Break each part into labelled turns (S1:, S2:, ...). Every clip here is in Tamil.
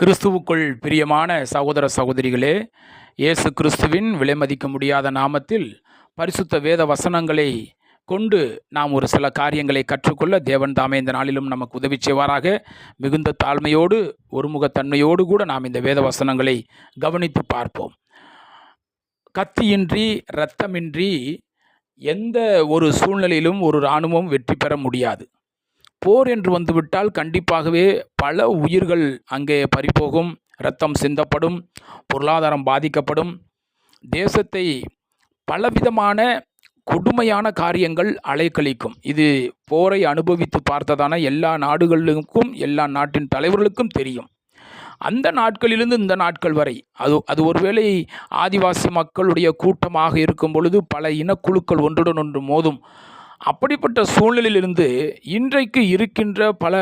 S1: கிறிஸ்துவுக்குள் பிரியமான சகோதர சகோதரிகளே இயேசு கிறிஸ்துவின் விலைமதிக்க முடியாத நாமத்தில் பரிசுத்த வேத வசனங்களை கொண்டு நாம் ஒரு சில காரியங்களை கற்றுக்கொள்ள தேவன் தாமே இந்த நாளிலும் நமக்கு உதவி செய்வாராக. மிகுந்த தாழ்மையோடு ஒருமுகத்தன்மையோடு கூட நாம் இந்த வேத வசனங்களை கவனித்து பார்ப்போம். கத்தியின்றி இரத்தமின்றி எந்த ஒரு சூழ்நிலையிலும் ஒரு இராணுவம் வெற்றி பெற முடியாது. போர் என்று வந்துவிட்டால் கண்டிப்பாகவே பல உயிர்கள் அங்கே பறிபோகும் இரத்தம் சிந்தப்படும் பொருளாதாரம் பாதிக்கப்படும். தேசத்தை பலவிதமான கொடுமையான காரியங்கள் அலைக்கழிக்கும். இது போரை அனுபவித்து பார்த்ததான எல்லா நாடுகளுக்கும் எல்லா நாட்டின் தலைவர்களுக்கும் தெரியும். அந்த நாட்களிலிருந்து இந்த நாட்கள் வரை அது அது ஒருவேளை ஆதிவாசி மக்களுடைய கூட்டமாக இருக்கும் பொழுது பல இனக்குழுக்கள் ஒன்றுடன் ஒன்று மோதும் அப்படிப்பட்ட சூழ்நிலையிலிருந்து இன்றைக்கு இருக்கின்ற பல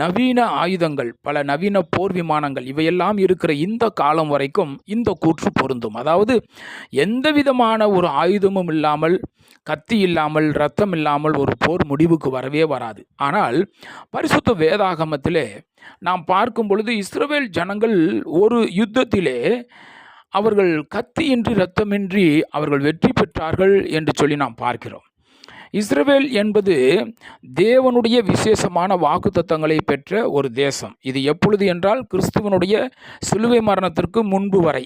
S1: நவீன ஆயுதங்கள் பல நவீன போர் விமானங்கள் இவையெல்லாம் இருக்கிற இந்த காலம் வரைக்கும் இந்த கூற்று பொருந்தும். அதாவது எந்த விதமான ஒரு ஆயுதமும் இல்லாமல் கத்தி இல்லாமல் ரத்தம் இல்லாமல் ஒரு போர் முடிவுக்கு வரவே வராது. ஆனால் பரிசுத்த வேதாகமத்திலே நாம் பார்க்கும் பொழுது இஸ்ரேல் ஜனங்கள் ஒரு யுத்தத்திலே அவர்கள் கத்தியின்றி இரத்தமின்றி அவர்கள் வெற்றி பெற்றார்கள் என்று சொல்லி நாம் பார்க்கிறோம். இஸ்ரவேல் என்பது தேவனுடைய விசேஷமான வாக்குத்தத்தங்களை பெற்ற ஒரு தேசம். இது எப்பொழுது என்றால் கிறிஸ்துவனுடைய சிலுவை மரணத்திற்கு முன்பு வரை.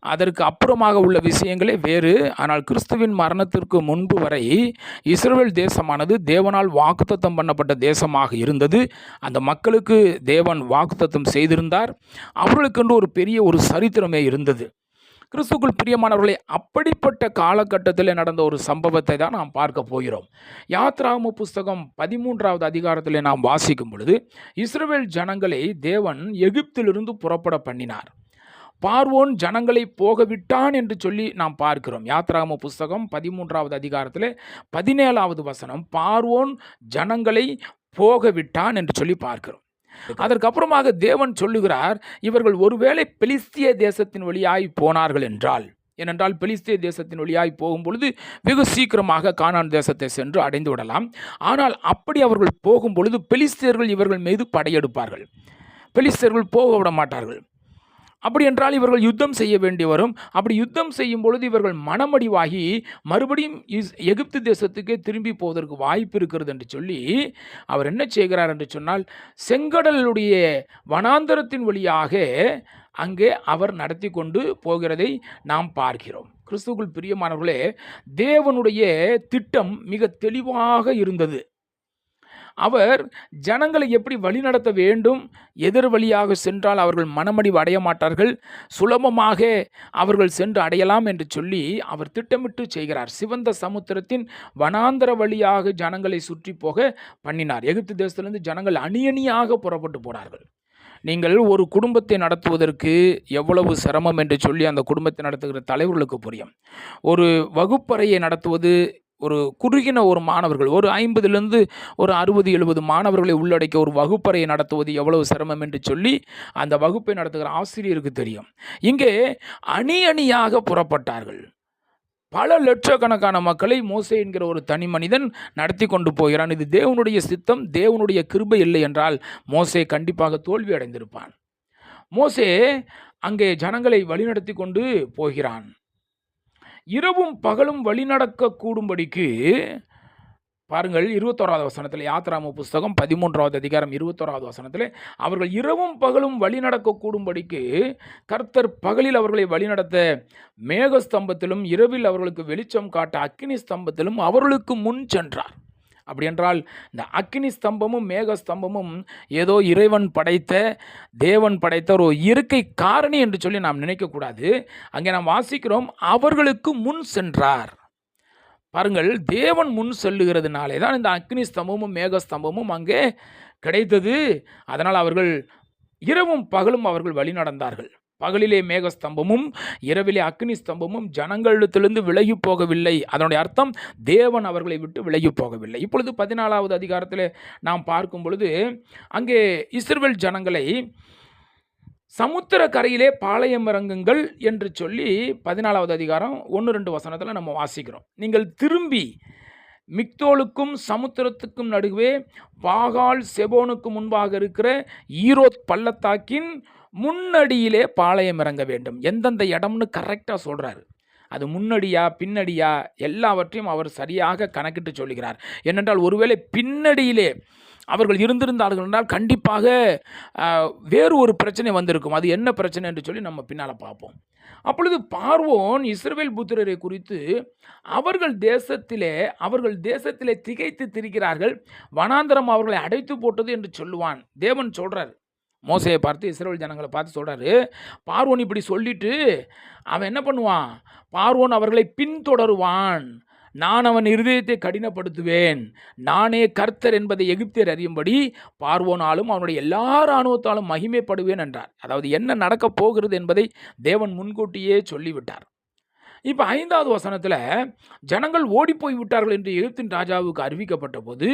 S1: அதற்கு அப்புறமாக உள்ள விஷயங்களே வேறு. ஆனால் கிறிஸ்துவின் மரணத்திற்கு முன்பு வரை இஸ்ரேல் தேசமானது தேவனால் வாக்குத்தத்தம் பண்ணப்பட்ட தேசமாக இருந்தது. அந்த மக்களுக்கு தேவன் வாக்குத்தத்தம் செய்திருந்தார். அவர்களுக்கென்று ஒரு பெரிய ஒரு சரித்திரமே இருந்தது. கிறிஸ்துக்குள் பிரியமானவர்களே அப்படிப்பட்ட காலகட்டத்தில் நடந்த ஒரு சம்பவத்தை தான் நாம் பார்க்க போகிறோம். யாத்ராம புஸ்தகம் பதிமூன்றாவது அதிகாரத்தில் நாம் வாசிக்கும் பொழுது இஸ்ரேல் ஜனங்களை தேவன் எகிப்திலிருந்து புறப்பட பண்ணினார். பார்வோன் ஜனங்களை போக விட்டான் என்று சொல்லி நாம் பார்க்கிறோம். யாத்ராம புஸ்தகம் பதிமூன்றாவது அதிகாரத்தில் பதினேழாவது வசனம் பார்வோன் ஜனங்களை போக விட்டான் என்று சொல்லி பார்க்கிறோம். அதற்கப்புறமாக தேவன் சொல்லுகிறார் இவர்கள் ஒருவேளை பெலிஸ்திய தேசத்தின் வழியாய் போனார்கள் என்றால். ஏனென்றால் பெலிஸ்திய தேசத்தின் வழியாய் போகும் பொழுது வெகு சீக்கிரமாக கானான் தேசத்தை சென்று அடைந்து விடலாம். ஆனால் அப்படி அவர்கள் போகும் பொழுது பெலிஸ்தியர்கள் இவர்கள் மீது படையெடுப்பார்கள். பெலிஸ்தியர்கள் போக விட மாட்டார்கள். அப்படி என்றால் இவர்கள் யுத்தம் செய்ய வேண்டி வரும். அப்படி யுத்தம் செய்யும் பொழுது இவர்கள் மனமடிவாகி மறுபடியும் இஸ் எகிப்து தேசத்துக்கே திரும்பி போவதற்கு வாய்ப்பு இருக்கிறது என்று சொல்லி அவர் என்ன செய்கிறார் என்று சொன்னால் செங்கடலுடைய வனாந்தரத்தின் வழியாக அங்கே அவர் நடத்தி கொண்டு போகிறதை நாம் பார்க்கிறோம். கிறிஸ்துக்குள் பிரியமானவர்களே தேவனுடைய திட்டம் மிக தெளிவாக இருந்தது. அவர் ஜனங்களை எப்படி வழிநடத்த வேண்டும்? எதிர் வழியாக சென்றால் அவர்கள் மனமடிவு அடைய மாட்டார்கள். சுலபமாக அவர்கள் சென்று அடையலாம் என்று சொல்லி அவர் திட்டமிட்டு செய்கிறார். சிவந்த சமுத்திரத்தின் வனாந்தர வழியாக ஜனங்களை சுற்றி போக பண்ணினார். எகிப்து தேசத்திலிருந்து ஜனங்கள் அணியணியாக புறப்பட்டு போனார்கள். நீங்கள் ஒரு குடும்பத்தை நடத்துவதற்கு எவ்வளவு சிரமம் என்று சொல்லி அந்த குடும்பத்தை நடத்துகிற தலைவர்களுக்கு புரியும். ஒரு வகுப்பறையை நடத்துவது ஒரு குறுகின ஒரு மாணவர்கள் ஒரு ஐம்பதுலேருந்து ஒரு அறுபது எழுபது மாணவர்களை உள்ளடக்கிய ஒரு வகுப்பறையை நடத்துவது எவ்வளவு சிரமம் என்று சொல்லி அந்த வகுப்பை நடத்துகிற ஆசிரியருக்கு தெரியும். இங்கே அணி அணியாக புறப்பட்டார்கள். பல லட்சக்கணக்கான மக்களை மோசே என்கிற ஒரு தனி மனிதன் நடத்தி கொண்டு போகிறான். இது தேவனுடைய சித்தம் தேவனுடைய கிருபை இல்லை என்றால் மோசே கண்டிப்பாக தோல்வி அடைந்திருப்பான் மோசே அங்கே ஜனங்களை வழிநடத்தி கொண்டு போகிறான். இரவும் பகலும் வழிநடக்க கூடும்படிக்கு பாருங்கள் இருபத்தோராவது வசனத்தில் யாத்ராம புஸ்தகம் பதிமூன்றாவது அதிகாரம் இருபத்தோராவது வசனத்தில் அவர்கள் இரவும் பகலும் வழிநடக்க கூடும்படிக்கு கர்த்தர் பகலில் அவர்களை வழிநடத்த மேகஸ்தம்பத்திலும் இரவில் அவர்களுக்கு வெளிச்சம் காட்ட அக்கினி ஸ்தம்பத்திலும் அவர்களுக்கு முன் சென்றார். அப்படி என்றால் இந்த அக்னி ஸ்தம்பமும் மேக ஸ்தம்பமும் ஏதோ இறைவன் படைத்த தேவன் படைத்த ஒரு இயற்கை காரணி என்று சொல்லி நாம் நினைக்கக்கூடாது. அங்கே நாம் வாசிக்கிறோம் அவர்களுக்கு முன் சென்றார். பாருங்கள் தேவன் முன் செல்லுகிறதுனாலே தான் இந்த அக்னி ஸ்தம்பமும் மேக ஸ்தம்பமும் அங்கே கிடைத்தது. அதனால் அவர்கள் இரவும் பகலும் அவர்கள் வழி நடந்தார்கள் பகலிலே மேகஸ்தம்பமும் இரவிலே அக்னி ஸ்தம்பமும் ஜனங்களிடத்திலிருந்து விலகி போகவில்லை. அதனுடைய அர்த்தம் தேவன் அவர்களை விட்டு விலகி போகவில்லை. இப்பொழுது பதினாலாவது அதிகாரத்தில் நாம் பார்க்கும் பொழுது அங்கே இஸ்ரேல் ஜனங்களை சமுத்திர கரையிலே பாளையம் இறங்குங்கள் என்று சொல்லி பதினாலாவது அதிகாரம் ஒன்று ரெண்டு வசனத்தில் நம்ம வாசிக்கிறோம். நீங்கள் திரும்பி மிக்தோலுக்கும் சமுத்திரத்துக்கும் நடுவே பாகால் செபோனுக்கு முன்பாக இருக்கிற ஈரோத் பள்ளத்தாக்கின் முன்னடியிலே பாளையம் இறங்க வேண்டும். எந்தெந்த இடம்னு கரெக்டாக சொல்கிறாரு அது முன்னடியா பின்னடியா எல்லாவற்றையும் அவர் சரியாக கணக்கிட்டு சொல்லுகிறார். ஏனென்றால் ஒருவேளை பின்னடியிலே அவர்கள் இருந்திருந்தார்கள் என்றால் கண்டிப்பாக வேறு ஒரு பிரச்சனை வந்திருக்கும். அது என்ன பிரச்சனை என்று சொல்லி நம்ம பின்னால் பார்ப்போம். அப்பொழுது பார்வோன் இஸ்ரேல் புத்திரரை குறித்து அவர்கள் தேசத்திலே அவர்கள் தேசத்திலே திகைத்து திரிகிறார்கள். வனாந்தரம் அவர்களை அடைத்து போட்டது என்று சொல்லுவான். தேவன் சொல்கிறார் மோசையை பார்த்து இஸ்ரேல் ஜனங்களை பார்த்து சொல்கிறாரு பார்வோன் இப்படி சொல்லிட்டு அவன் என்ன பண்ணுவான்? பார்வோன் அவர்களை பின்தொடருவான். நான் அவன் இருதயத்தை கடினப்படுத்துவேன். நானே கர்த்தர் என்பதை எகிப்தியர் அறியும்படி பார்வோனாலும் அவனுடைய எல்லா இராணுவத்தாலும் மகிமைப்படுவேன் என்றார். அதாவது என்ன நடக்கப் போகிறது என்பதை தேவன் முன்கூட்டியே சொல்லிவிட்டார். இப்போ ஐந்தாவது வசனத்தில் ஜனங்கள் ஓடிப்போய் விட்டார்கள் என்று எகிப்தின் ராஜாவுக்கு அறிவிக்கப்பட்ட போது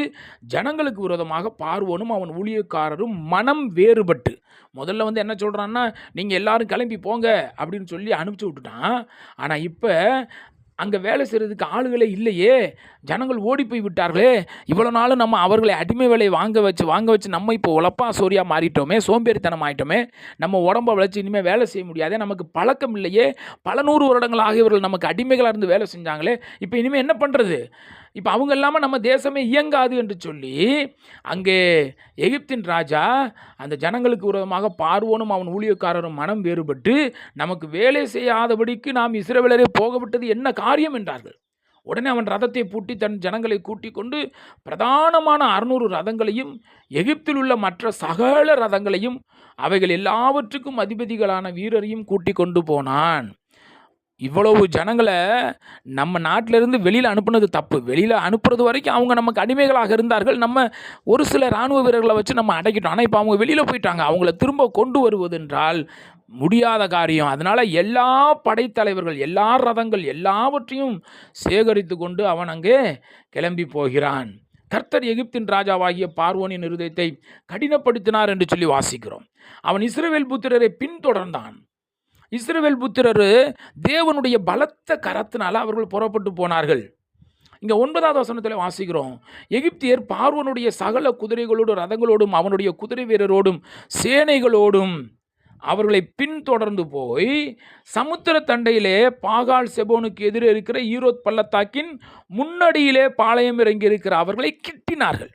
S1: ஜனங்களுக்கு விரோதமாக பார்வோனும் அவன் ஊழியக்காரரும் மனம் வேறுபட்டு. முதல்ல வந்து என்ன சொல்கிறான்னா நீங்கள் எல்லாரும் கிளம்பி போங்க அப்படின்னு சொல்லி அனுப்பிச்சி விட்டுட்டான். ஆனால் இப்போ அங்கே வேலை செய்கிறதுக்கு ஆளுகளே இல்லையே. ஜனங்கள் ஓடி போய் விட்டார்களே. இவ்வளோ நாளும் நம்ம அவர்களை அடிமை வேலையை வாங்க வச்சு வாங்க வச்சு நம்ம இப்போ உழப்பா சோரியாக மாறிட்டோமே சோம்பேறித்தனம் ஆகிட்டோமே நம்ம உடம்ப வளர்ச்சி இனிமேல் வேலை செய்ய முடியாதே நமக்கு பழக்கம் இல்லையே. பல நூறு வருடங்களாக இவர்கள் நமக்கு அடிமைகளாக இருந்து வேலை செஞ்சாங்களே. இப்போ இனிமேல் என்ன பண்ணுறது இப்போ அவங்க இல்லாமல் நம்ம தேசமே இயங்காது என்று சொல்லி அங்கே எகிப்தின் ராஜா அந்த ஜனங்களுக்கு விரோதமாக பார்வோனும் அவன் ஊழியக்காரரும் மனம் வேறுபட்டு நமக்கு வேலை செய்யாதபடிக்கு நாம் இஸ்ரவேலரை போகவிட்டது என்ன காரியம் என்றார்கள். உடனே அவன் ரதத்தை பூட்டி தன் ஜனங்களை கூட்டிக் கொண்டு பிரதானமான அறுநூறு ரதங்களையும் எகிப்தில் உள்ள மற்ற சகல ரதங்களையும் அவைகள் எல்லாவற்றுக்கும் அதிபதிகளான வீரரையும் கூட்டிக் கொண்டு போனான். இவ்வளவு ஜனங்களை நம்ம நாட்டிலிருந்து வெளியில் அனுப்புனது தப்பு. வெளியில் அனுப்புறது வரைக்கும் அவங்க நமக்கு அடிமைகளாக இருந்தார்கள். நம்ம ஒரு சில இராணுவ வீரர்களை வச்சு நம்ம அடைக்கிட்டோம். ஆனால் இப்போ அவங்க வெளியில் போயிட்டாங்க. அவங்கள திரும்ப கொண்டு வருவது என்றால் முடியாத காரியம். அதனால் எல்லா படைத்தலைவர்கள் எல்லா ரதங்கள் எல்லாவற்றையும் சேகரித்து கொண்டு அவன் அங்கே கிளம்பி போகிறான். கர்த்தர் எகிப்தின் ராஜாவாகிய பார்வோனின் இருதயத்தை கடினப்படுத்தினார் என்று சொல்லி வாசிக்கிறோம். அவன் இஸ்ரேவேல் புத்திரரை பின்தொடர்ந்தான். இஸ்ரவேல் புத்திரர் தேவனுடைய பலத்த கரத்தினால் அவர்கள் புறப்பட்டு போனார்கள். இங்கே ஒன்பதாவது வசனத்தில் வாசிக்கிறோம். எகிப்தியர் பார்வனுடைய சகல குதிரைகளோடும் ரதங்களோடும் அவனுடைய குதிரை வீரரோடும் சேனைகளோடும் அவர்களை பின்தொடர்ந்து போய் சமுத்திர தண்டையிலே பாகால் செபோனுக்கு எதிரே இருக்கிற ஈரோத் பள்ளத்தாக்கின் முன்னடியிலே பாளையம் இறங்கி இருக்கிற அவர்களை கிட்டினார்கள்.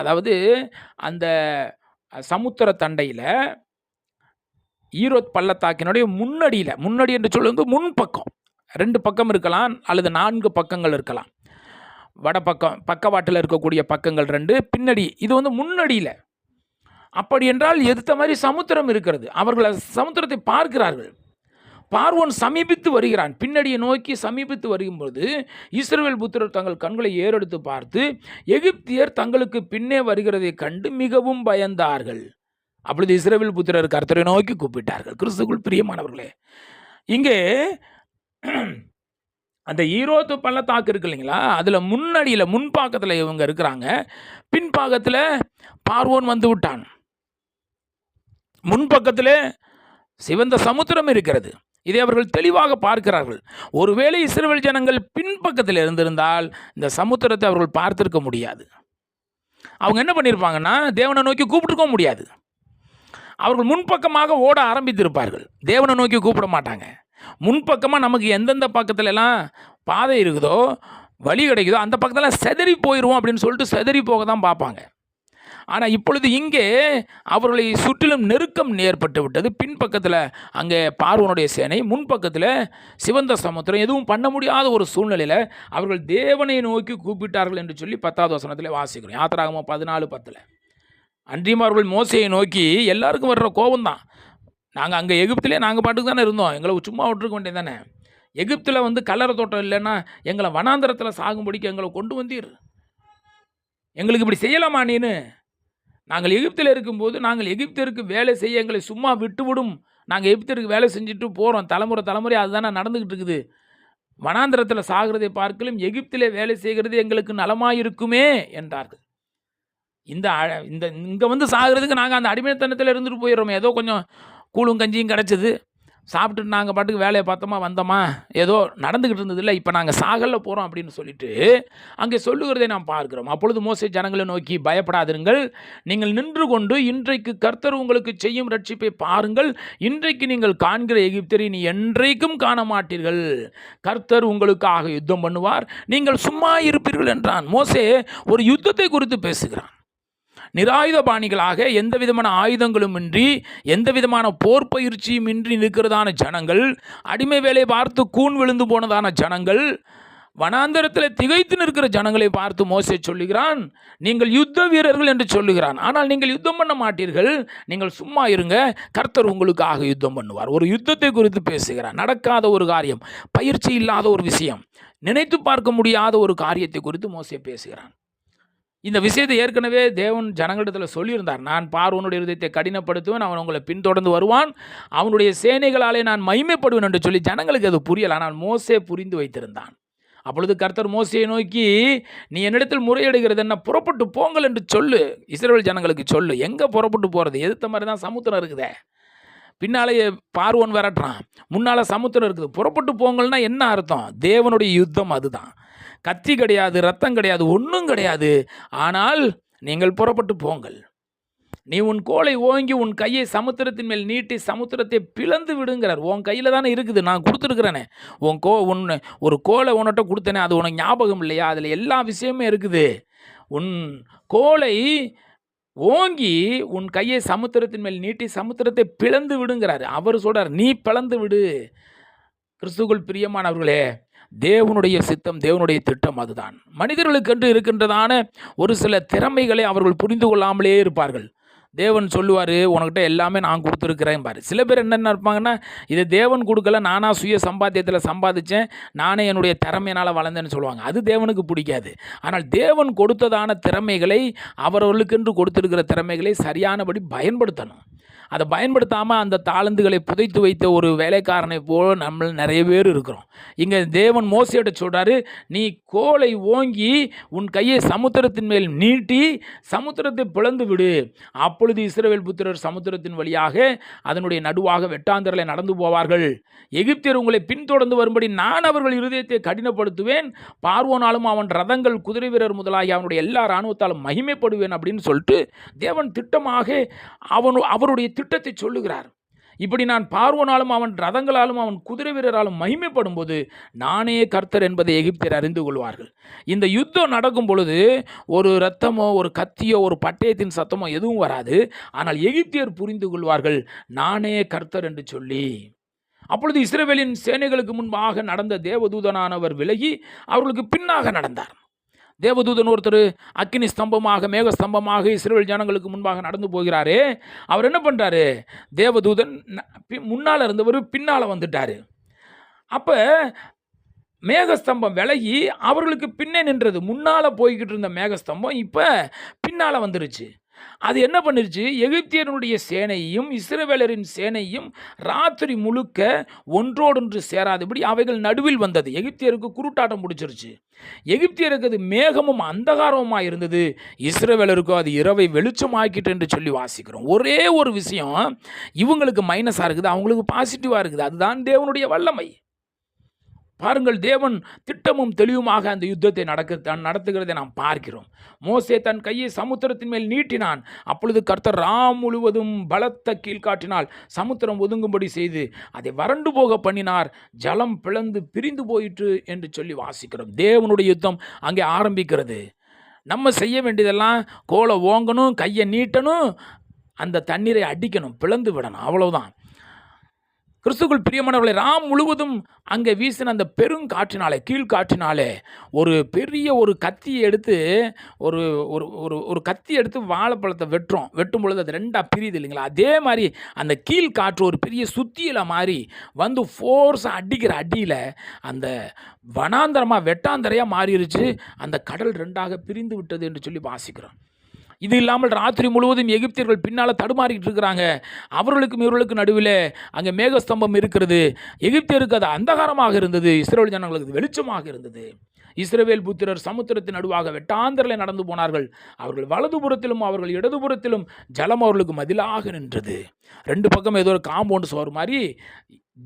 S1: அதாவது அந்த சமுத்திர தண்டையில் ஈரோத் பள்ளத்தாக்கினுடைய முன்னடியில் முன்னடி என்று சொல்லுவது முன்பக்கம். ரெண்டு பக்கம் இருக்கலாம் அல்லது நான்கு பக்கங்கள் இருக்கலாம். வடபக்கம் பக்கவாட்டில் இருக்கக்கூடிய பக்கங்கள் ரெண்டு பின்னடி இது வந்து முன்னடியில். அப்படி என்றால் எதிர்த்த மாதிரி சமுத்திரம் இருக்கிறது. அவர்கள் சமுத்திரத்தை பார்க்கிறார்கள். பார்வோன் சமீபித்து வருகிறான். பின்னடியை நோக்கி சமீபித்து வரும்போது இஸ்ரேல் புத்திரர் தங்கள் கண்களை ஏறெடுத்து பார்த்து எகிப்தியர் தங்களுக்கு பின்னே வருகிறதை கண்டு மிகவும் பயந்தார்கள். அப்பொழுது இஸ்ரேவில் புத்திரர் கர்த்தரை நோக்கி கூப்பிட்டார்கள். கிறிஸ்துக்குள் பிரியமானவர்களே இங்கே அந்த ஈரோத்து பள்ளத்தாக்கு இருக்கு இல்லைங்களா? அதில் முன்னடியில் முன்பாக்கத்தில் இவங்க இருக்கிறாங்க. பின்பாகத்தில் பார்வோன் வந்து விட்டான். முன்பக்கத்தில் சிவந்த சமுத்திரம் இருக்கிறது. இதை அவர்கள் தெளிவாக பார்க்கிறார்கள். ஒருவேளை இஸ்ரேல் ஜனங்கள் பின்பக்கத்தில் இருந்திருந்தால் இந்த சமுத்திரத்தை அவர்கள் பார்த்திருக்க முடியாது. அவங்க என்ன பண்ணியிருப்பாங்கன்னா தேவனை நோக்கி கூப்பிட்டுருக்க முடியாது. அவர்கள் முன்பக்கமாக ஓட ஆரம்பித்திருப்பார்கள். தேவனை நோக்கி கூப்பிட மாட்டாங்க. முன்பக்கமாக நமக்கு எந்தெந்த பக்கத்துல எல்லாம் பாதை இருக்குதோ வழி கிடைக்குதோ அந்த பக்கத்தில் செதறி போயிடுவோம் அப்படின்னு சொல்லிட்டு செதறி போக தான் பார்ப்பாங்க. ஆனால் இப்பொழுது இங்கே அவர்களை சுற்றிலும் நெருக்கம் ஏற்பட்டு விட்டது. பின்பக்கத்தில் அங்கே பார்வனுடைய சேனை முன்பக்கத்தில் சிவந்த சமுத்திரம் எதுவும் பண்ண முடியாத ஒரு சூழ்நிலையில் அவர்கள் தேவனை நோக்கி கூப்பிட்டார்கள் என்று சொல்லி பத்தாவது வசனத்தில் வாசிக்கிறோம். யாத்திராகமோ பதினாலு பத்தில். அன்றியும் அவர்கள் மோசையை நோக்கி எல்லாருக்கும் வர்ற கோபம் தான் நாங்கள் அங்கே எகிப்திலே நாங்கள் பாட்டுக்கு தானே இருந்தோம். எங்களை சும்மா விட்டுருக்க வேண்டியது தானே எகிப்தில் வந்து கல்லறை தோட்டம் இல்லைன்னா எங்களை வனாந்தரத்தில் சாகும்படிக்கு எங்களை கொண்டு வந்தீர். எங்களுக்கு இப்படி செய்யலாமா நீனு? நாங்கள் எகிப்தில் இருக்கும்போது நாங்கள் எகிப்திற்கு வேலை செய்ய எங்களை சும்மா விட்டுவிடும். நாங்கள் எகிப்திற்கு வேலை செஞ்சுட்டு போகிறோம் தலைமுறை தலைமுறை அதுதானே நடந்துக்கிட்டு இருக்குது. வனாந்திரத்தில் சாகிறதை பார்க்கலும் எகிப்திலே வேலை செய்கிறது எங்களுக்கு நலமாயிருக்குமே என்றார்கள். இந்த இந்த இங்கே வந்து சாகிறதுக்கு நாங்கள் அந்த அடிமைத்தனத்தில் இருந்துட்டு போயிடுறோம். ஏதோ கொஞ்சம் கூழும் கஞ்சியும் கிடச்சிது. சாப்பிட்டுட்டு நாங்கள் பாட்டுக்கு வேலையை பார்த்தோமா வந்தோமா ஏதோ நடந்துக்கிட்டு இருந்ததில்ல இப்போ நாங்கள் சாகலில் போகிறோம் அப்படின்னு சொல்லிட்டு அங்கே சொல்லுகிறதை நாம் பார்க்கிறோம். அப்பொழுது மோசே ஜனங்களை நோக்கி பயப்படாதிருங்கள். நீங்கள் நின்று கொண்டு இன்றைக்கு கர்த்தர் உங்களுக்கு செய்யும் ரட்சிப்பை பாருங்கள். இன்றைக்கு நீங்கள் காண்கிற எகிப்தரை நீ என்றைக்கும் காண மாட்டீர்கள் கர்த்தர் உங்களுக்காக யுத்தம் பண்ணுவார். நீங்கள் சும்மா இருப்பீர்கள் என்றான். மோசே ஒரு யுத்தத்தை குறித்து பேசுகிறான். நிராயுதபாணிகளாக எந்த விதமான ஆயுதங்களும் இன்றி எந்த விதமான போர் பயிற்சியும் இன்றி நிற்கிறதான ஜனங்கள் அடிமை வேலை பார்த்து கூன் விழுந்து போனதான ஜனங்கள் வனாந்தரத்தில் திகைத்து நிற்கிற ஜனங்களை பார்த்து மோசே சொல்லுகிறான் நீங்கள் யுத்த வீரர்கள் என்று சொல்லுகிறான். ஆனால் நீங்கள் யுத்தம் பண்ண மாட்டீர்கள். நீங்கள் சும்மா இருங்க. கர்த்தர் உங்களுக்காக யுத்தம் பண்ணுவார். ஒரு யுத்தத்தை குறித்து பேசுகிறார். நடக்காத ஒரு காரியம் பயிற்சி இல்லாத ஒரு விஷயம் நினைத்து பார்க்க முடியாத ஒரு காரியத்தை குறித்து மோசே பேசுகிறான். இந்த விஷயத்தை ஏற்கனவே தேவன் ஜனங்களிடத்தில் சொல்லியிருந்தார். நான் பார்வனுடைய இருதயத்தை கடினப்படுத்துவேன் அவன் உங்களை பின்தொடர்ந்து வருவான். அவனுடைய சேனைகளாலே நான் மைமைப்படுவேன் என்று சொல்லி ஜனங்களுக்கு அது புரியல. ஆனால் மோசே புரிந்து வைத்திருந்தான். அப்பொழுது கர்த்தர் மோசையை நோக்கி நீ என்னிடத்தில் முறையிடுகிறது என்ன? புறப்பட்டு போங்கள் என்று சொல்லு. இஸ்ரேல் ஜனங்களுக்கு சொல்லு. எங்கே புறப்பட்டு போகிறது எதிர்த்த மாதிரி தான் சமுத்திரம் இருக்குதே. பின்னாலேயே பார்வன் விரட்டுறான். முன்னால் சமுத்திரம் இருக்குது. புறப்பட்டு போங்கள்னா என்ன அர்த்தம்? தேவனுடைய யுத்தம் அதுதான். கத்தி கிடையாது ரத்தம் கிடையாது ஒன்றும் கிடையாது. ஆனால் நீங்கள் புறப்பட்டு போங்கள். நீ உன் கோலை ஓங்கி உன் கையை சமுத்திரத்தின் மேல் நீட்டி சமுத்திரத்தை பிளந்து விடுங்கிறார். உன் கையில் தானே இருக்குது நான் கொடுத்துருக்குறேனே. உன் கோ உன் ஒரு கோலை உன்கிட்ட கொடுத்தேனே அது உனக்கு ஞாபகம் இல்லையா? அதில் எல்லா விஷயமே இருக்குது. உன் கோலை ஓங்கி உன் கையை சமுத்திரத்தின் மேல் நீட்டி சமுத்திரத்தை பிளந்து விடுங்கிறாரு. அவர் சொல்கிறார் நீ பிளந்து விடு. கிறிஸ்துக்குள் பிரியமானவர்களே தேவனுடைய சித்தம் தேவனுடைய திட்டம் அதுதான். மனிதர்களுக்கென்று இருக்கின்றதான ஒரு சில திறமைகளை அவர்கள் புரிந்து கொள்ளாமலே இருப்பார்கள். தேவன் சொல்லுவார் உனக்கிட்ட எல்லாமே நான் கொடுத்துருக்குறேன் பாரு. சில பேர் என்னென்ன இருப்பாங்கன்னா இதை தேவன் கொடுக்கல நானாக சுய சம்பாத்தியத்தில் சம்பாதிச்சேன் நானே என்னுடைய திறமையினால் வளர்ந்தேன்னு சொல்லுவாங்க. அது தேவனுக்கு பிடிக்காது. ஆனால் தேவன் கொடுத்ததான திறமைகளை அவர்களுக்கென்று கொடுத்துருக்கிற திறமைகளை சரியானபடி பயன்படுத்தணும். அதை பயன்படுத்தாமல் அந்த தாளந்துகளை புதைத்து வைத்த ஒரு வேலைக்காரனை போல நம்ம நிறைய பேர் இருக்கிறோம். இங்கே தேவன் மோசியிட்ட சொல்கிறாரு நீ கோலை ஓங்கி உன் கையை சமுத்திரத்தின் மேல் நீட்டி சமுத்திரத்தை பிளந்து விடு. அப்போ அப்பொழுது இஸ்ரவேல் புத்திரர் சமுத்திரத்தின் வழியாக அதனுடைய நடுவாக வெட்டாந்தரலை நடந்து போவார்கள். எகிப்தியர் உங்களை பின்தொடர்ந்து வரும்படி நான் அவர்கள் இருதயத்தை கடினப்படுத்துவேன். பார்வோனாலும் அவன் ரதங்கள் குதிரை வீரர் முதலாகி அவனுடைய எல்லா இராணுவத்தாலும் மகிமைப்படுவேன் அப்படின்னு சொல்லிட்டு தேவன் திட்டமாக அவன் அவருடைய திட்டத்தை சொல்லுகிறார். இப்படி நான் பார்வனாலும் அவன் ரதங்களாலும் அவன் குதிரை வீரராலும் மகிமைப்படும் போது நானே கர்த்தர் என்பதை எகிப்தியர் அறிந்து கொள்வார்கள். இந்த யுத்தம் நடக்கும் பொழுது ஒரு ரத்தமோ ஒரு கத்தியோ ஒரு பட்டயத்தின் சத்தமோ எதுவும் வராது. ஆனால் எகிப்தியர் புரிந்து கொள்வார்கள் நானே கர்த்தர் என்று சொல்லி. அப்பொழுது இஸ்ரேவேலின் சேனைகளுக்கு முன்பாக நடந்த தேவதூதனானவர் விலகி அவர்களுக்கு பின்னாக நடந்தார். தேவதூதன் ஒருத்தர் அக்கினி ஸ்தம்பமாக மேக ஸ்தம்பமாக இஸ்ரேல் ஜனங்களுக்கு முன்பாக நடந்து போகிறாரு அவர் என்ன பண்ணுறாரு தேவதூதன் முன்னால் இருந்தவர் பின்னால் வந்துட்டார். அப்போ மேகஸ்தம்பம் விலகி அவர்களுக்கு பின்னே நின்றது முன்னால் போய்கிட்டு இருந்த மேகஸ்தம்பம் இப்போ பின்னால் வந்துருச்சு. அது என்ன பண்ணிருச்சு எகிப்தியனுடைய சேனையும் இஸ்ரவேலரின் சேனையும் ராத்திரி முழுக்க ஒன்றோடொன்று சேராதபடி அவைகள் நடுவில் வந்தது. எகிப்தியருக்கு குருட்டாட்டம் பிடிச்சிருச்சு. எகிப்தியருக்கு அது மேகமும் அந்தகாரமுமாக இருந்தது. இஸ்ரவேலருக்கும் அது இரவை வெளிச்சமாக்கிட்டு என்று சொல்லி வாசிக்கிறோம். ஒரே ஒரு விஷயம் இவங்களுக்கு மைனஸாக இருக்குது அவங்களுக்கு பாசிட்டிவாக இருக்குது. அதுதான் தேவனுடைய வல்லமை. பாருங்கள் தேவன் திட்டமும் தெளிவுமாக அந்த யுத்தத்தை நடக்க நடத்துகிறதை நாம் பார்க்கிறோம். மோசே தன் கையை சமுத்திரத்தின் மேல் நீட்டினான். அப்பொழுது கர்த்தர் ராம் முழுவதும் பலத்த கீழ்காட்டினால் சமுத்திரம் ஒதுங்கும்படி செய்து அதை வறண்டு போக பண்ணினார். ஜலம் பிளந்து பிரிந்து போயிற்று என்று சொல்லி வாசிக்கிறோம். தேவனுடைய யுத்தம் அங்கே ஆரம்பிக்கிறது. நம்ம செய்ய வேண்டியதெல்லாம் கோலை ஓங்கணும் கையை நீட்டணும் அந்த தண்ணீரை அடிக்கணும் பிளந்து விடணும். அவ்வளவுதான். கிறிஸ்துக்குள் பிரியமானவர்களை ராம் முழுவதும் அங்கே வீசின அந்த பெருங்காற்றினாலே கீழ்காற்றினாலே ஒரு பெரிய ஒரு கத்தியை எடுத்து ஒரு ஒரு ஒரு ஒரு கத்தி எடுத்து வாழைப்பழத்தை வெட்டுறோம். வெட்டும் பொழுது அது ரெண்டாக பிரியுது இல்லைங்களா? அதே மாதிரி அந்த கீழ்காற்று ஒரு பெரிய சுத்தியில் மாதிரி வந்து ஃபோர்ஸாக அடிக்கிற அடியில் அந்த வனாந்தரமாக வெட்டாந்தரையாக மாறிடுச்சு அந்த கடல் ரெண்டாக பிரிந்து விட்டது என்று சொல்லி வாசிக்கிறோம். இது இல்லாமல் ராத்திரி முழுவதும் எகிப்தியர்கள் பின்னால் தடுமாறிக்கிட்டு இருக்கிறாங்க. அவர்களுக்கும் இவர்களுக்கு நடுவில் அங்கே மேகஸ்தம்பம் இருக்கிறது. எகிப்தியருக்கு அது அந்தகாரமாக இருந்தது. இஸ்ரேல் ஜனங்களுக்கு வெளிச்சமாக இருந்தது. இஸ்ரவேல் புத்திரர் சமுத்திரத்தின் நடுவாக வெட்டாந்தரில் நடந்து போனார்கள். அவர்கள் வலதுபுறத்திலும் அவர்கள் இடதுபுறத்திலும் ஜலம் அவர்களுக்கு மதிலாக நின்றது. ரெண்டு பக்கம் ஏதோ ஒரு காம்பவுண்ட் சோறு மாதிரி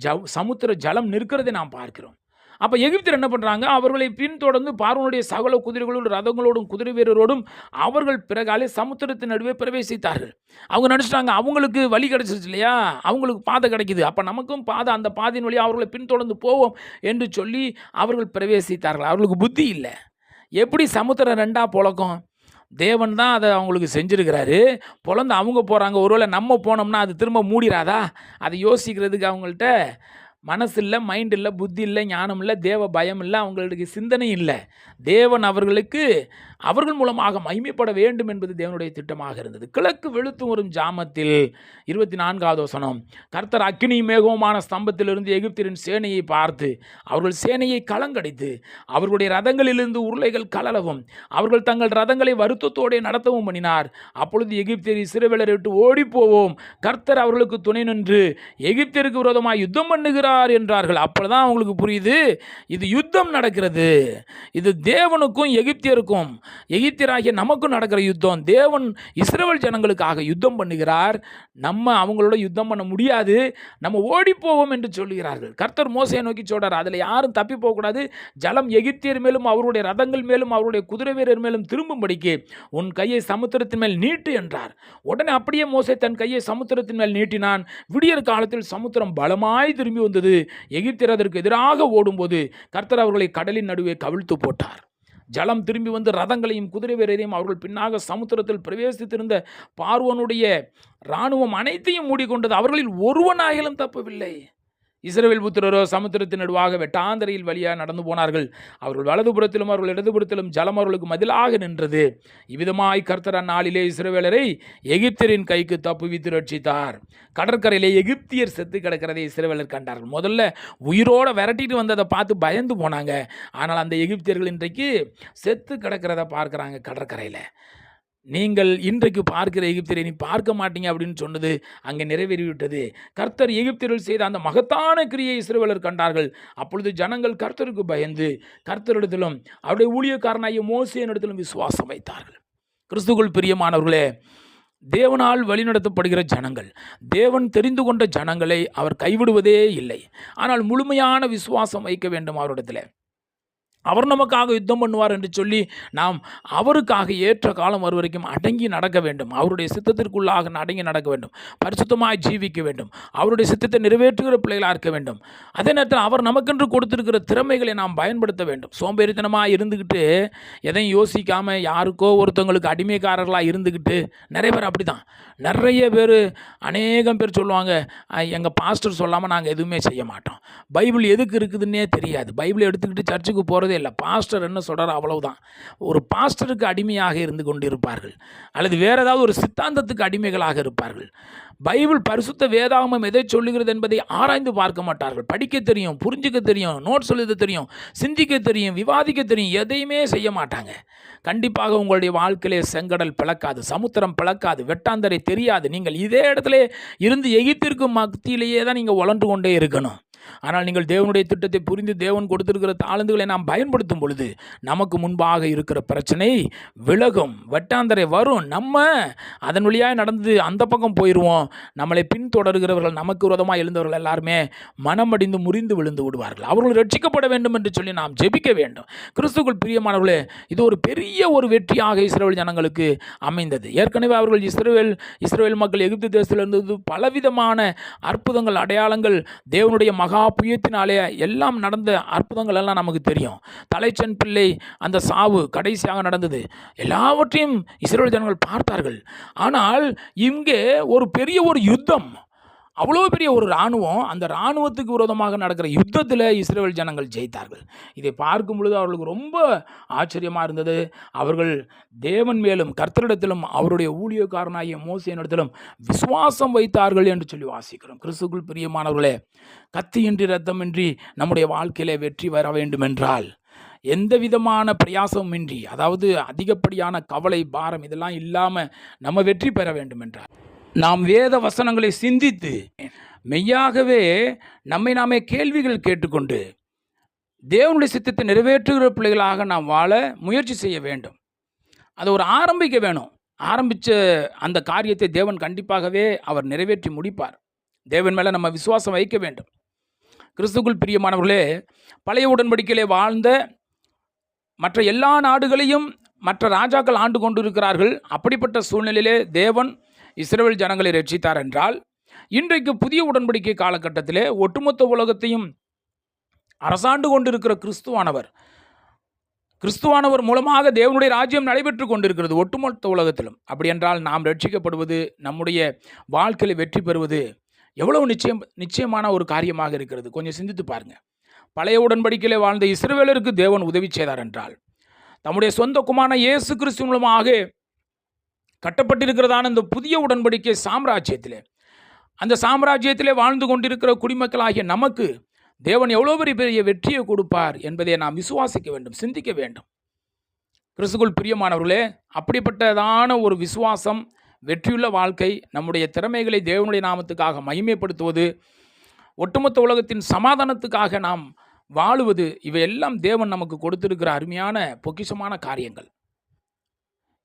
S1: ஜ சமுத்திர ஜலம் நிற்கிறதை நாம் பார்க்கிறோம். அப்போ எகிப்தர் என்ன பண்ணுறாங்க அவர்களை பின்தொடர்ந்து பார்வனுடைய சகல குதிரைகளோடும் ரதங்களோடும் குதிரை வீரரோடும் அவர்கள் பிறகாலே சமுத்திரத்தின் நடுவே பிரவேசித்தார்கள். அவங்க நினச்சிட்டாங்க அவங்களுக்கு வழி கிடச்சிருச்சு இல்லையா? அவங்களுக்கு பாதை கிடைக்குது. அப்போ நமக்கும் பாதை அந்த பாதையின் வழியாக அவர்களை பின்தொடர்ந்து போவோம் என்று சொல்லி அவர்கள் பிரவேசித்தார்கள். அவர்களுக்கு புத்தி இல்லை. எப்படி சமுத்திரம் ரெண்டாக புழக்கம்? தேவன் தான் அதை அவங்களுக்கு செஞ்சுருக்கிறாரு. பிறந்து அவங்க போகிறாங்க ஒருவேளை நம்ம போனோம்னா அது திரும்ப மூடிராதா? அதை யோசிக்கிறதுக்கு அவங்கள்ட்ட மனசு இல்லை மைண்ட் இல்லை புத்தி இல்லை ஞானம் இல்லை தேவ பயம் இல்லை அவங்களுக்கு சிந்தனை இல்லை. தேவன் அவர்களுக்கு அவர்கள் மூலமாக மகிமைப்பட வேண்டும் என்பது தேவனுடைய திட்டமாக இருந்தது. கிழக்கு வெளுத்து வரும் ஜாமத்தில் இருபத்தி நான்காவது வசனம் கர்த்தர் அக்னி மேகமான ஸ்தம்பத்திலிருந்து எகிப்தியரின் சேனையை பார்த்து அவர்கள் சேனையை கலங்கடித்து அவர்களுடைய ரதங்களிலிருந்து உருளைகள் கலலவும் அவர்கள் தங்கள் ரதங்களை வருத்தத்தோடே நடத்தவும் பண்ணினார். அப்பொழுது எகிப்தியர் சிறுவிலரை விட்டு ஓடிப்போவோம். கர்த்தர் அவர்களுக்கு துணை நின்று எகிப்தியருக்கு விரோதமாக யுத்தம் பண்ணுகிறார் என்றார்கள். அப்பொழுதுதான் அவங்களுக்கு புரியுது இது யுத்தம் நடக்கிறது. இது தேவனுக்கும் எகிப்தியருக்கும் எகிப்தியராகிய நமக்கும் நடக்கிற யுத்தம். தேவன் இஸ்ரவேல் ஜனங்களுக்காக யுத்தம் பண்ணுகிறார். நம்ம அவங்களோட யுத்தம் பண்ண முடியாது. நம்ம ஓடிப்போவோம் போவோம் என்று சொல்லுகிறார்கள். கர்த்தர் மோசையை நோக்கி சொல்கிறார் அதில் யாரும் தப்பி போகக்கூடாது. ஜலம் எகிப்தியர் மேலும் அவருடைய ரதங்கள் மேலும் அவருடைய குதிரை வீரர் மேலும் திரும்பும்படிக்கு உன் கையை சமுத்திரத்தின் மேல் நீட்டு என்றார். உடனே அப்படியே மோசை தன் கையை சமுத்திரத்தின் மேல் நீட்டினான். விடியற் காலத்தில் சமுத்திரம் பலமாய் திரும்பி வந்தது. எகிப்தியர் அதற்கு எதிராக ஓடும்போது கர்த்தர் அவர்களை கடலின் நடுவே கவிழ்த்து போட்டார். ஜலம் திரும்பி வந்து ரதங்களையும் குதிரை வீரரையும் அவர்கள் பின்னாக சமுத்திரத்தில் பிரவேசித்திருந்த பார்வனுடைய இராணுவம் அனைத்தையும் மூடிக்கொண்டது. அவர்களில் ஒருவனாயிலும் தப்பவில்லை. இஸ்ரேல் புத்திரரோ சமுத்திரத்தின் நடுவாக வெட்டாந்தரையில் வழியாக நடந்து போனார்கள். அவர்கள் வலதுபுறத்திலும் அவர்கள் இடதுபுறத்திலும் ஜலம் அவர்களுக்கு மதிலாக நின்றது. இவ்விதமாய் கர்த்தர் அந்நாளிலே இஸ்ரேவேலரை எகிப்தியரின் கைக்கு தப்புவித்து ரட்சித்தார் கடற்கரையிலே எகிப்தியர் செத்து கிடக்கிறதை இஸ்ரேவேலர் கண்டார்கள். முதல்ல உயிரோடு விரட்டிட்டு வந்ததை பார்த்து பயந்து போனாங்க. ஆனால் அந்த எகிப்தியர்கள் இன்றைக்கு செத்து கிடக்கிறத பார்க்குறாங்க கடற்கரையில். நீங்கள் இன்றைக்கு பார்க்கிற எகிப்தியரை நீ பார்க்க மாட்டீங்க அப்படின்னு சொன்னது அங்கே நிறைவேறிவிட்டது. கர்த்தர் எகிப்தியர்கள் செய்த அந்த மகத்தான கிரியை இஸ்ரவேலர் கண்டார்கள். அப்பொழுது ஜனங்கள் கர்த்தருக்கு பயந்து கர்த்தரிடத்திலும் அவருடைய ஊழியக்காரனாகிய மோசியனிடத்திலும் விசுவாசம் வைத்தார்கள். கிறிஸ்துக்குள் பிரியமானவர்களே தேவனால் வழிநடத்தப்படுகிற ஜனங்கள் தேவன் தெரிந்து கொண்ட ஜனங்களை அவர் கைவிடுவதே இல்லை. ஆனால் முழுமையான விசுவாசம் வைக்க வேண்டும் அவரிடத்தில். அவர் நமக்காக யுத்தம் பண்ணுவார் என்று சொல்லி நாம் அவருக்காக ஏற்ற காலம் வரும் வரைக்கும் அடங்கி நடக்க வேண்டும். அவருடைய சித்தத்திற்குள்ளாக அடங்கி நடக்க வேண்டும். பரிசுத்தமாக ஜீவிக்க வேண்டும். அவருடைய சித்தத்தை நிறைவேற்றுகிற பிள்ளைகளாக இருக்க வேண்டும். அதே நேரத்தில் அவர் நமக்கென்று கொடுத்திருக்கிற திறமைகளை நாம் பயன்படுத்த வேண்டும். சோம்பேறித்தனமாக இருந்துக்கிட்டு எதையும் யோசிக்காமல் யாருக்கோ ஒருத்தவங்களுக்கு அடிமைக்காரர்களாக இருந்துக்கிட்டு நிறைய பேர் அப்படி தான் நிறைய பேர் அநேகம் பேர் சொல்லுவாங்க எங்கள் பாஸ்டர் சொல்லாமல் நாங்கள் எதுவுமே செய்ய மாட்டோம். பைபிள் எதுக்கு இருக்குதுன்னே தெரியாது. பைபிள் எடுத்துக்கிட்டு சர்ச்சுக்கு போகிறது இல்லை. பாஸ்டர் என்ன சொல்கிறார் அவ்வளவுதான். ஒரு பாஸ்டருக்கு அடிமையாக இருந்து கொண்டு இருப்பார்கள் அல்லது வேறு ஏதாவது ஒரு சித்தாந்தத்துக்கு அடிமைகளாக இருப்பார்கள். பைபிள் பரிசுத்த வேதாகமம் எதை சொல்லுகிறது என்பதை ஆராய்ந்து பார்க்க மாட்டார்கள். படிக்க தெரியும் புரிஞ்சுக்க தெரியும் நோட்ஸ் எழுத தெரியும் சிந்திக்க தெரியும் விவாதிக்க தெரியும் எதையுமே செய்ய மாட்டாங்க. கண்டிப்பாக உங்களுடைய வாழ்க்கையிலே செங்கடல் பிளக்காது சமுத்திரம் பிளக்காது வெட்டாந்தரை தெரியாது. நீங்கள் இதே இடத்துல இருந்து எகிப்திற்கும் மத்தியிலேயே தான் நீங்கள் வளர்ந்து கொண்டே இருக்கணும். ஆனால் நீங்கள் தேவனுடைய திட்டத்தை புரிந்து தேவன் கொடுத்திருக்கிற தாளந்துகளை நாம் பயன்படுத்தும் பொழுது நமக்கு முன்பாக இருக்கிற பிரச்சனை விலகும் வெட்டாந்தரை வரும். நம்ம அதன் வழியாக நடந்து அந்த பக்கம் போயிடுவோம் நம்மளை பின்தொடர்கிறவர்கள் நமக்கு விரோதமாக எழுந்தவர்கள் எல்லாருமே மனமடிந்து முறிந்து விழுந்து விடுவார்கள். அவர்கள் ரட்சிக்கப்பட வேண்டும் என்று சொல்லி நாம் ஜெபிக்க வேண்டும். கிறிஸ்துக்குள் பிரியமானவர்களே இது ஒரு பெரிய ஒரு வெற்றியாக இஸ்ரேல் ஜனங்களுக்கு அமைந்தது. ஏற்கனவே அவர்கள் இஸ்ரேல் இஸ்ரேல் மக்கள் எகிப்து தேசத்திலிருந்து பலவிதமான அற்புதங்கள் அடையாளங்கள் தேவனுடைய மக புயத்தினாலே எல்லாம் நடந்த அற்புதங்கள் எல்லாம் நமக்கு தெரியும். தலைச்சன் பிள்ளை அந்த சாவு கடைசியாக நடந்தது. எல்லாவற்றையும் இஸ்ரேல் ஜனங்கள் பார்த்தார்கள். ஆனால் இங்கே ஒரு பெரிய ஒரு யுத்தம். அவ்வளோ பெரிய ஒரு இராணுவம் அந்த இராணுவத்துக்கு விரோதமாக நடக்கிற யுத்தத்தில் இஸ்ரேல் ஜனங்கள் ஜெயித்தார்கள். இதை பார்க்கும் பொழுது அவர்களுக்கு ரொம்ப ஆச்சரியமாக இருந்தது. அவர்கள் தேவன் மேலும் கர்த்தரிடத்திலும் அவருடைய ஊழியக்காரனாகிய மோசையினிடத்திலும் விசுவாசம் வைத்தார்கள் என்று சொல்லி வாசிக்கிறோம். கிறிஸ்துக்குள் பிரியமானவர்களே கத்தியின்றி ரத்தமின்றி நம்முடைய வாழ்க்கையிலே வெற்றி வர வேண்டுமென்றால் எந்த விதமான பிரயாசமின்றி அதாவது அதிகப்படியான கவலை பாரம் இதெல்லாம் இல்லாமல் நம்ம வெற்றி பெற வேண்டும் என்றார் நாம் வேத வசனங்களை சிந்தித்து மெய்யாகவே நம்மை நாமே கேள்விகள் கேட்டுக்கொண்டு தேவனுடைய சித்தத்தை நிறைவேற்றுகிற பிள்ளைகளாக நாம் வாழ முயற்சி செய்ய வேண்டும். அதை ஒரு ஆரம்பிக்க வேணும். ஆரம்பித்த அந்த காரியத்தை தேவன் கண்டிப்பாகவே அவர் நிறைவேற்றி முடிப்பார். தேவன் மேலே நம்ம விசுவாசம் வைக்க வேண்டும். கிறிஸ்துக்குள் பிரியமானவர்களே பழைய உடன்படிக்கையிலே வாழ்ந்த மற்ற எல்லா நாடுகளையும் மற்ற ராஜாக்கள் ஆண்டு கொண்டிருக்கிறார்கள். அப்படிப்பட்ட சூழ்நிலையிலே தேவன் இஸ்ரேல் ஜனங்களை ரட்சித்தார் என்றால் இன்றைக்கு புதிய உடன்படிக்கை காலகட்டத்திலே ஒட்டுமொத்த உலகத்தையும் அரசாண்டு கொண்டிருக்கிற கிறிஸ்துவானவர் கிறிஸ்துவானவர் மூலமாக தேவனுடைய ராஜ்யம் நடைபெற்று கொண்டிருக்கிறது ஒட்டுமொத்த உலகத்திலும். அப்படி என்றால் நாம் ரட்சிக்கப்படுவது நம்முடைய வாழ்க்கையில் வெற்றி பெறுவது எவ்வளவு நிச்சயம் நிச்சயமான ஒரு காரியமாக இருக்கிறது. கொஞ்சம் சிந்தித்து பாருங்கள் பழைய உடன்படிக்கையிலே வாழ்ந்த இஸ்ரவேலருக்கு தேவன் உதவி செய்தார் என்றால் தம்முடைய சொந்த குமான இயேசு கிறிஸ்து மூலமாக கட்டப்பட்டிருக்கிறதான இந்த புதிய உடன்படிக்கை சாம்ராஜ்யத்திலே. அந்த சாம்ராஜ்யத்திலே வாழ்ந்து கொண்டிருக்கிற குடிமக்களாகிய நமக்கு தேவன் எவ்வளோ பெரிய பெரிய வெற்றியை கொடுப்பார் என்பதை நாம் விசுவாசிக்க வேண்டும் சிந்திக்க வேண்டும். கிறிஸ்துக்குள் பிரியமானவர்களே அப்படிப்பட்டதான ஒரு விசுவாசம் வெற்றியுள்ள வாழ்க்கை நம்முடைய திறமைகளை தேவனுடைய நாமத்துக்காக மகிமைப்படுத்துவது ஒட்டுமொத்த உலகத்தின் சமாதானத்துக்காக நாம் வாழுவது இவையெல்லாம் தேவன் நமக்கு கொடுத்திருக்கிற அருமையான பொக்கிஷமான காரியங்கள்.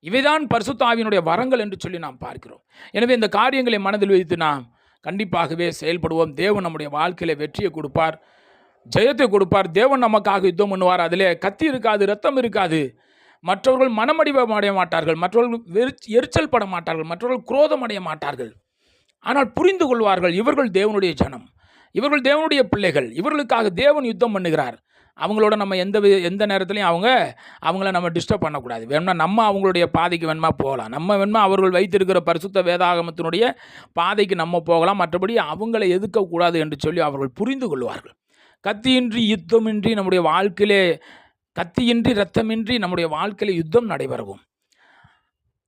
S1: இவைதான் பரிசுத்தாவியினுடைய வரங்கள் என்று சொல்லி நாம் பார்க்கிறோம். எனவே இந்த காரியங்களை மனதில் வைத்து நாம் கண்டிப்பாகவே செயல்படுவோம். தேவன் நம்முடைய வாழ்க்கையில் வெற்றியை கொடுப்பார் ஜெயத்தை கொடுப்பார். தேவன் நமக்காக யுத்தம் பண்ணுவார். அதில் கத்தி இருக்காது ரத்தம் இருக்காது. மற்றவர்கள் மனமடிவம் அடைய மாட்டார்கள். மற்றவர்கள் எரிச்சல் பட மாட்டார்கள். மற்றவர்கள் குரோதம் அடைய மாட்டார்கள். ஆனால் புரிந்து கொள்வார்கள் இவர்கள் தேவனுடைய ஜனம். இவர்கள் தேவனுடைய பிள்ளைகள். இவர்களுக்காக தேவன் யுத்தம் பண்ணுகிறார். அவங்களோட நம்ம எந்த வி- எந்த நேரத்துலையும் அவங்க அவங்கள நம்ம டிஸ்டர்ப் பண்ணக்கூடாது. வேணும்னா நம்ம அவங்களுடைய பாதைக்கு வேணுமா போகலாம். நம்ம வேணுமா அவர்கள் வைத்திருக்கிற பரிசுத்த வேதாகமத்தினுடைய பாதைக்கு நம்ம போகலாம். மற்றபடி அவங்களை எதுக்கக்கூடாது என்று சொல்லி அவர்கள் புரிந்து கொள்வார்கள். கத்தியின்றி யுத்தமின்றி நம்முடைய வாழ்க்கையிலே கத்தியின்றி ரத்தமின்றி நம்முடைய வாழ்க்கையில் யுத்தம் நடைபெறவும்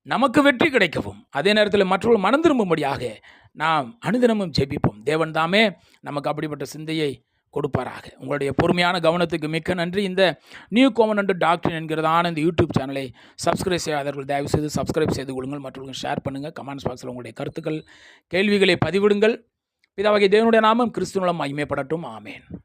S1: நமக்கு வெற்றி கிடைக்கவும் அதே நேரத்தில் மற்றவர்கள் மனம் திரும்பும்படியாக நாம் அனுதினமும் ஜெபிப்போம். தேவன் தாமே நமக்கு அப்படிப்பட்ட சிந்தையை கொடுப்பாராக. உங்களுடைய பொறுமையான கவனத்துக்கு மிக்க நன்றி. இந்த நியூ கோமனண்ட் டாக்டர் என்கிறதான இந்த யூடியூப் சேனலை சப்ஸ்கிரைப் செய்யாதவர்கள் தயவு செய்து சப்ஸ்கிரைப் செய்து கொள்ளுங்கள். மற்றவர்கள் ஷேர் பண்ணுங்கள் கமெண்ட்ஸ் பாக்ஸில் உங்களுடைய கருத்துக்கள் கேள்விகளை பதிவிடுங்கள். பிதாவகை தேவனுடைய நாமம் கிறிஸ்துவலம் மகிமைப்படட்டும். ஆமேன்.